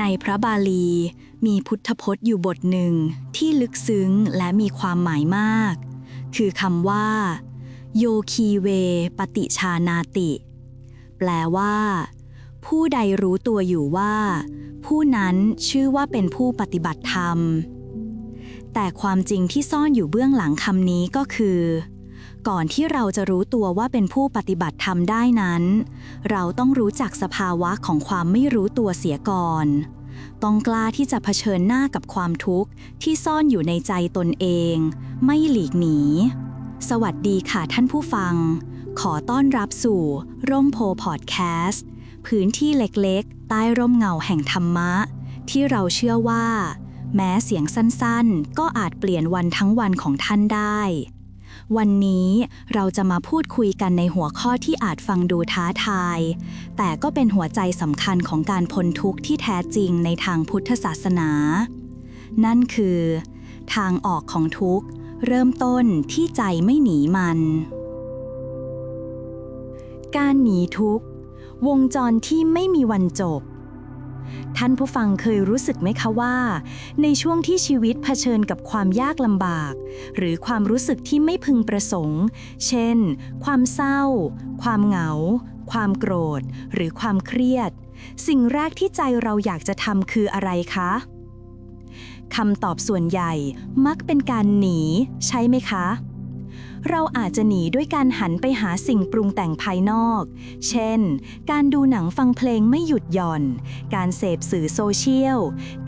ในพระบาลี มีพุทธพจน์อยู่บทหนึ่งที่ลึกซึ้งและมีความหมายมาก คือคำว่า โยคีเว ปฏิชานาติ แปลว่า ผู้ใดรู้ตัวอยู่ว่า ผู้นั้นชื่อว่าเป็นผู้ปฏิบัติธรรม แต่ความจริงที่ซ่อนอยู่เบื้องหลังคำนี้ก็คือ ก่อนที่เราจะรู้ตัวว่าเป็นผู้ปฏิบัติธรรมได้นั้น เราต้องรู้จักสภาวะของความไม่รู้ตัวเสียก่อน ต้องกล้าที่จะเผชิญหน้ากับความทุกข์ที่ซ่อนอยู่ในใจตนเอง ไม่หลีกหนี สวัสดีค่ะท่านผู้ฟัง ขอต้อนรับสู่ ร่มโพพอดแคสต์พื้นที่เล็กๆ ใต้ร่มเงาแห่งธรรมะ ที่เราเชื่อว่า แม้เสียงสั้นๆ ก็อาจเปลี่ยนวันทั้งวันของท่านได้ วันนี้เราจะมาพูดคุยกันในหัวข้อที่อาจฟังดูท้าทาย แต่ก็เป็นหัวใจสำคัญของการพ้นทุกข์ที่แท้จริงในทางพุทธศาสนา นั่นคือ ทางออกของทุกข์ เริ่มต้นที่ใจไม่หนีมัน การหนีทุกข์ วงจรที่ไม่มีวันจบ ท่านผู้ฟังเคยรู้สึกไหมคะว่า ในช่วงที่ชีวิตเผชิญกับความยากลำบาก หรือความรู้สึกที่ไม่พึงประสงค์ เช่น ความเศร้า ความเหงา ความโกรธ หรือความเครียด สิ่งแรกที่ใจเราอยากจะทำคืออะไรคะคำตอบส่วนใหญ่มักเป็นการหนี ใช่ไหมคะ เราอาจจะหนีด้วยการหันไปหาสิ่งปรุงแต่งภายนอก เช่น การดูหนังฟังเพลงไม่หยุดหย่อน การเสพสื่อโซเชียล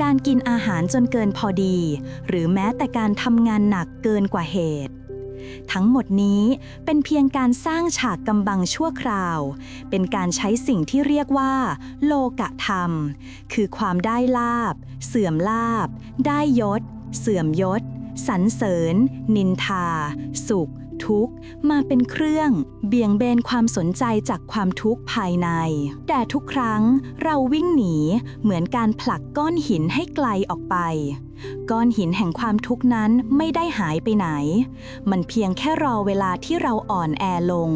การกินอาหารจนเกินพอดี หรือแม้แต่การทำงานหนักเกินกว่าเหตุทั้งหมดนี้เป็นเพียงการสร้างฉากกำบังชั่วคราว เป็นการใช้สิ่งที่เรียกว่า โลกะธรรม คือความได้ลาบ เสื่อมลาบ ได้ยศ เสื่อมยศ สรรเสริญ นินทา สุข ทุกข์ มาเป็นเครื่อง เบี่ยงเบนความสนใจจากความทุกข์ภายใน แต่ทุกครั้งเราวิ่งหนี เหมือนการผลักก้อนหินให้ไกลออกไป ก้อนหินแห่งความทุกข์นั้นไม่ได้หายไปไหน มันเพียงแค่รอเวลาที่เราอ่อนแอลง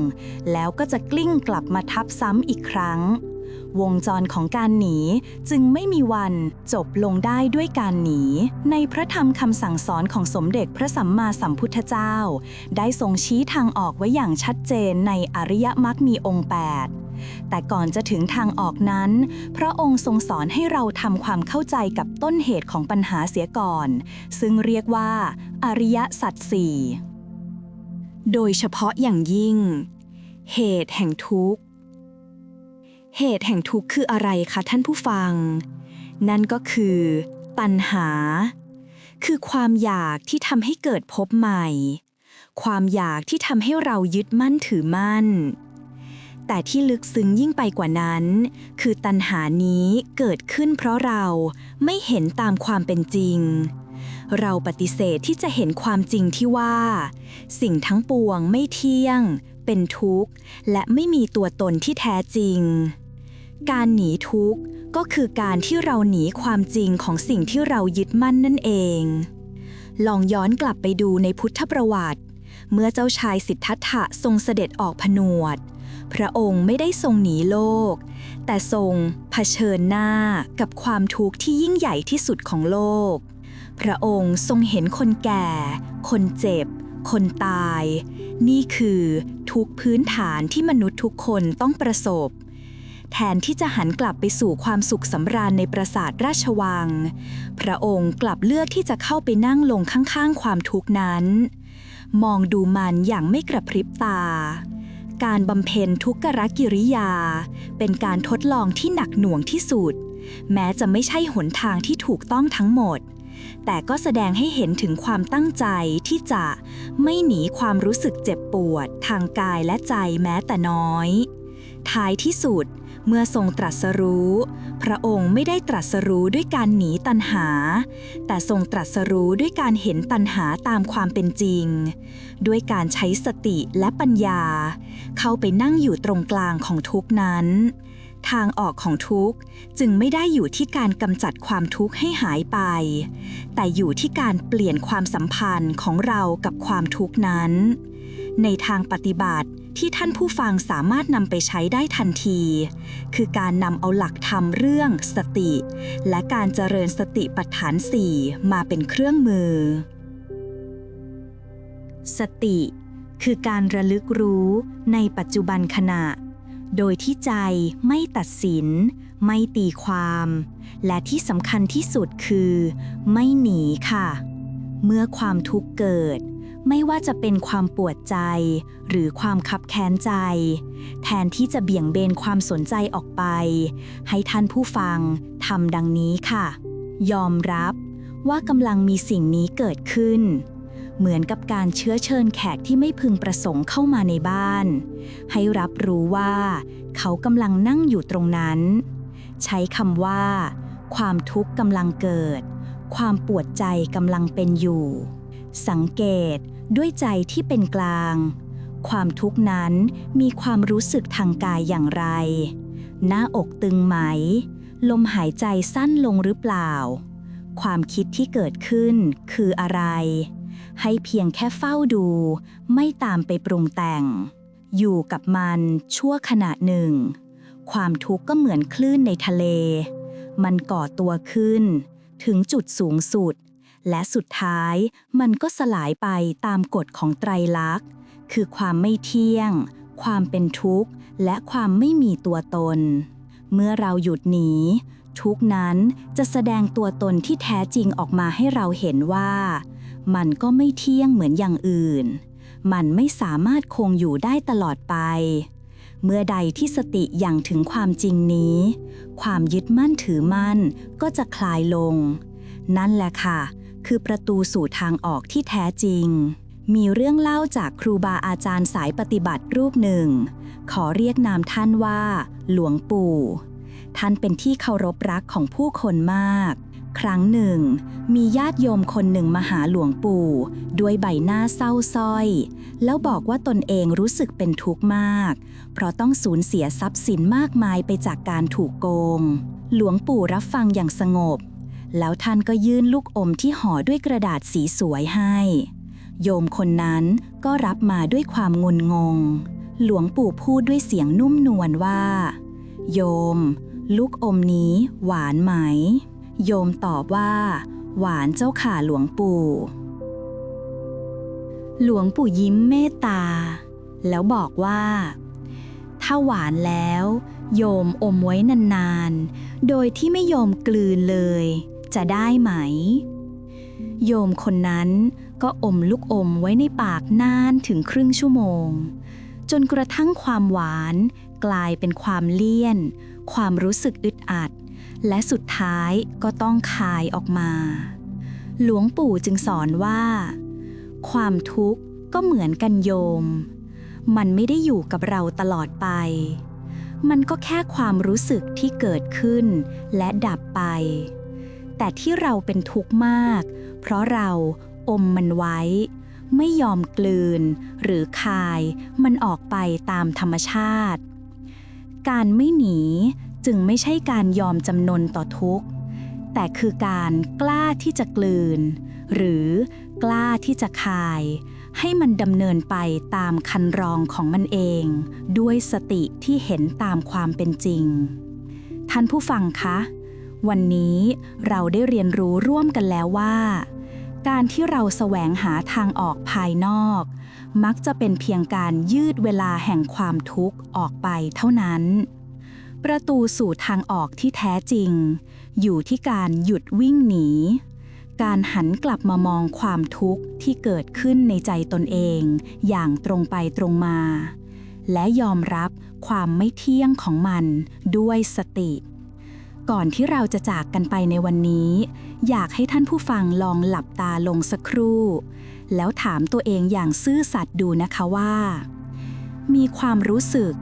แล้วก็จะกลิ้งกลับมาทับซ้ำอีกครั้ง วงจรของการหนีจึงไม่มีวันจบลงได้ด้วยการหนี ในพระธรรมคำสั่งสอนของสมเด็จพระสัมมาสัมพุทธเจ้า ได้ทรงชี้ทางออกไว้อย่างชัดเจนในอริยมรรคมีองค์ 8แต่ก่อนจะถึงทางออกนั้น พระองค์ทรงสอนให้เราทำความเข้าใจกับต้นเหตุของปัญหาเสียก่อน ซึ่งเรียกว่า อริยสัจสี่โดยเฉพาะอย่างยิ่ง เหตุแห่งทุกข์ เหตุแห่งทุกข์คืออะไรคะท่านผู้ฟัง นั่นก็คือ ตัณหา คือความอยากที่ทำให้เกิดภพใหม่ ความอยากที่ทำให้เรายึดมั่นถือมั่น แต่ที่ลึกซึ้งยิ่งไปกว่านั้น คือตัณหานี้เกิดขึ้นเพราะเราไม่เห็นตามความเป็นจริงเราปฏิเสธที่จะเห็นความจริงที่ว่า สิ่งทั้งปวงไม่เที่ยง เป็นทุกข์ และไม่มีตัวตนที่แท้จริง การหนีทุกข์ก็คือการที่เราหนีความจริงของสิ่งที่เรายึดมั่นนั่นเอง ลองย้อนกลับไปดูในพุทธประวัติ เมื่อเจ้าชายสิทธัตถะทรงเสด็จออกผนวด พระองค์ไม่ได้ทรงหนีโลก แต่ทรงเผชิญหน้ากับความทุกข์ที่ยิ่งใหญ่ที่สุดของโลก พระองค์ทรงเห็นคนแก่ คนเจ็บ คนตาย นี่คือทุกพื้นฐานที่มนุษย์ทุกคนต้องประสบ แทนที่จะหันกลับไปสู่ความสุขสำราญในปราสาทราชวัง พระองค์กลับเลือกที่จะเข้าไปนั่งลงข้างๆ ความทุกข์นั้น มองดูมันอย่างไม่กระพริบตา การบำเพ็ญทุกขกิริยา เป็นการทดลองที่หนักหน่วงที่สุด แม้จะไม่ใช่หนทางที่ถูกต้องทั้งหมด แต่ก็แสดงให้เห็นถึงความตั้งใจที่จะไม่หนีความรู้สึกเจ็บปวด ทางกายและใจแม้แต่น้อยท้ายที่สุด เมื่อทรงตรัสรู้ พระองค์ไม่ได้ตรัสรู้ด้วยการหนีตัณหา แต่ทรงตรัสรู้ด้วยการเห็นตัณหาตามความเป็นจริง ด้วยการใช้สติและปัญญา เข้าไปนั่งอยู่ตรงกลางของทุกนั้น ทางออกของทุกข์จึงไม่ได้อยู่ที่การกำจัดความทุกข์ให้หายไป แต่อยู่ที่การเปลี่ยนความสัมพันธ์ของเรากับความทุกข์นั้น ในทางปฏิบัติที่ท่านผู้ฟังสามารถนำไปใช้ได้ทันที คือการนำเอาหลักธรรมเรื่องสติ และการเจริญสติปัฏฐานสี่มาเป็นเครื่องมือ สติ คือการระลึกรู้ในปัจจุบันขณะ โดยที่ใจไม่ตัดสิน ไม่ตีความ และที่สำคัญที่สุดคือ ไม่หนีค่ะ เมื่อความทุกข์เกิด ไม่ว่าจะเป็นความปวดใจ หรือความคับแค้นใจ แทนที่จะเบี่ยงเบนความสนใจออกไป ให้ท่านผู้ฟังทำดังนี้ค่ะ ยอมรับว่ากำลังมีสิ่งนี้เกิดขึ้น เหมือนกับการเชื้อเชิญแขกที่ไม่พึงประสงค์เข้ามาในบ้าน ให้รับรู้ว่า เขากำลังนั่งอยู่ตรงนั้น ใช้คำว่า ความทุกข์กำลังเกิด ความปวดใจกำลังเป็นอยู่ สังเกตด้วยใจที่เป็นกลาง ความทุกข์นั้นมีความรู้สึกทางกายอย่างไร หน้าอกตึงไหม ลมหายใจสั้นลงหรือเปล่า ความคิดที่เกิดขึ้นคืออะไร ให้เพียงแค่เฝ้าดู ไม่ตามไปปรุงแต่ง อยู่กับมันชั่วขณะหนึ่ง ความทุกข์ก็เหมือนคลื่นในทะเล มันก่อตัวขึ้น ถึงจุดสูงสุด และสุดท้ายมันก็สลายไปตามกฎของไตรลักษณ์ คือความไม่เที่ยง ความเป็นทุกข์ และความไม่มีตัวตน เมื่อเราหยุดหนีทุกข์นั้นจะแสดงตัวตนที่แท้จริงออกมาให้เราเห็นว่า มันก็ไม่เที่ยงเหมือนอย่างอื่น มันไม่สามารถคงอยู่ได้ตลอดไป เมื่อใดที่สติอย่างถึงความจริงนี้ ความยึดมั่นถือมั่นก็จะคลายลง นั่นแหละค่ะ คือประตูสู่ทางออกที่แท้จริง มีเรื่องเล่าจากครูบาอาจารย์สายปฏิบัติรูปหนึ่ง ขอเรียกนามท่านว่า หลวงปู่ ท่านเป็นที่เคารพรักของผู้คนมาก ครั้งหนึ่ง มีญาติโยมคนหนึ่งมาหาหลวงปู่ ด้วยใบหน้าเศร้าส้อย แล้วบอกว่าตนเองรู้สึกเป็นทุกข์มาก เพราะต้องสูญเสียทรัพย์สินมากมายไปจากการถูกโกงหลวงปู่รับฟังอย่างสงบ แล้วท่านก็ยื่นลูกอมที่ห่อด้วยกระดาษสีสวยให้ โยมคนนั้นก็รับมาด้วยความงุนงง หลวงปู่พูดด้วยเสียงนุ่มนวลว่า โยม ลูกอมนี้หวานไหม โยมตอบว่า หวานเจ้าข่าหลวงปู่ หลวงปู่ยิ้มเมตตา แล้วบอกว่า ถ้าหวานแล้วโยมอมไว้นานๆ โดยที่ไม่โยมกลืนเลย จะได้ไหม โยมคนนั้นก็อมลูกอมไว้ในปากนานถึงครึ่งชั่วโมง จนกระทั่งความหวานกลายเป็นความเลี่ยน ความรู้สึกอึดอัด และสุดท้ายก็ต้องคายออกมา หลวงปู่จึงสอนว่า ความทุกข์ก็เหมือนกันโยม มันไม่ได้อยู่กับเราตลอดไป มันก็แค่ความรู้สึกที่เกิดขึ้นและดับไป แต่ที่เราเป็นทุกข์มาก เพราะเราอมมันไว้ ไม่ยอมกลืน หรือคายมันออกไปตามธรรมชาติ การไม่หนีจึงไม่ใช่การยอมจำนนต่อทุกข์ แต่คือการกล้าที่จะกลืน หรือกล้าที่จะคาย ให้มันดำเนินไปตามคันรองของมันเอง ด้วยสติที่เห็นตามความเป็นจริง ท่านผู้ฟังคะ วันนี้เราได้เรียนรู้ร่วมกันแล้วว่า การที่เราแสวงหาทางออกภายนอก มักจะเป็นเพียงการยืดเวลาแห่งความทุกข์ออกไปเท่านั้น ประตูสู่ทางออกที่แท้จริง อยู่ที่การหยุดวิ่งหนี การหันกลับมามองความทุกข์ที่เกิดขึ้นในใจตนเอง อย่างตรงไปตรงมา และยอมรับความไม่เที่ยงของมันด้วยสติ ก่อนที่เราจะจากกันไปในวันนี้ อยากให้ท่านผู้ฟังลองหลับตาลงสักครู่ แล้วถามตัวเองอย่างซื่อสัตย์ดูนะคะว่า มีความรู้สึก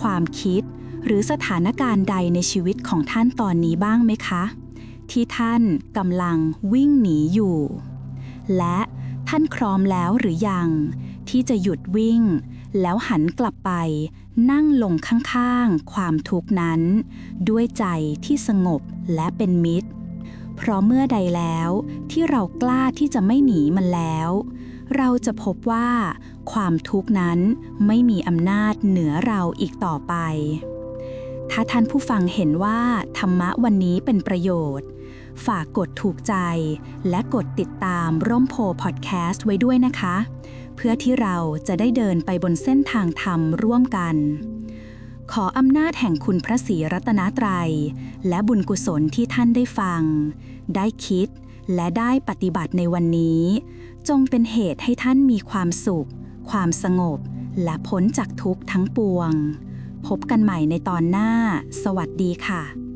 ความคิด หรือสถานการณ์ใดในชีวิตของท่านตอนนี้บ้างไหมคะ ที่ท่านกำลังวิ่งหนีอยู่ และท่านพร้อมแล้วหรือยัง ที่จะหยุดวิ่ง แล้วหันกลับไป นั่งลงข้างๆ ความทุกข์นั้น ด้วยใจที่สงบและเป็นมิตร เพราะเมื่อใดแล้วที่เรากล้าที่จะไม่หนีมันแล้ว เราจะพบว่า ความทุกข์นั้นไม่มีอำนาจเหนือเราอีกต่อไป ถ้าท่านผู้ฟังเห็นว่าธรรมะวันนี้เป็นประโยชน์ฝากกดถูกใจ และกดติดตามร่มโพพอดแคสต์ไว้ด้วยนะคะ เพื่อที่เราจะได้เดินไปบนเส้นทางธรรมร่วมกัน ขออำนาจแห่งคุณพระศรีรัตนตรัย และบุญกุศลที่ท่านได้ฟัง ได้คิดและได้ปฏิบัติในวันนี้ จงเป็นเหตุให้ท่านมีความสุข ความสงบ และพ้นจากทุกข์ทั้งปวง พบกันใหม่ในตอนหน้า สวัสดีค่ะ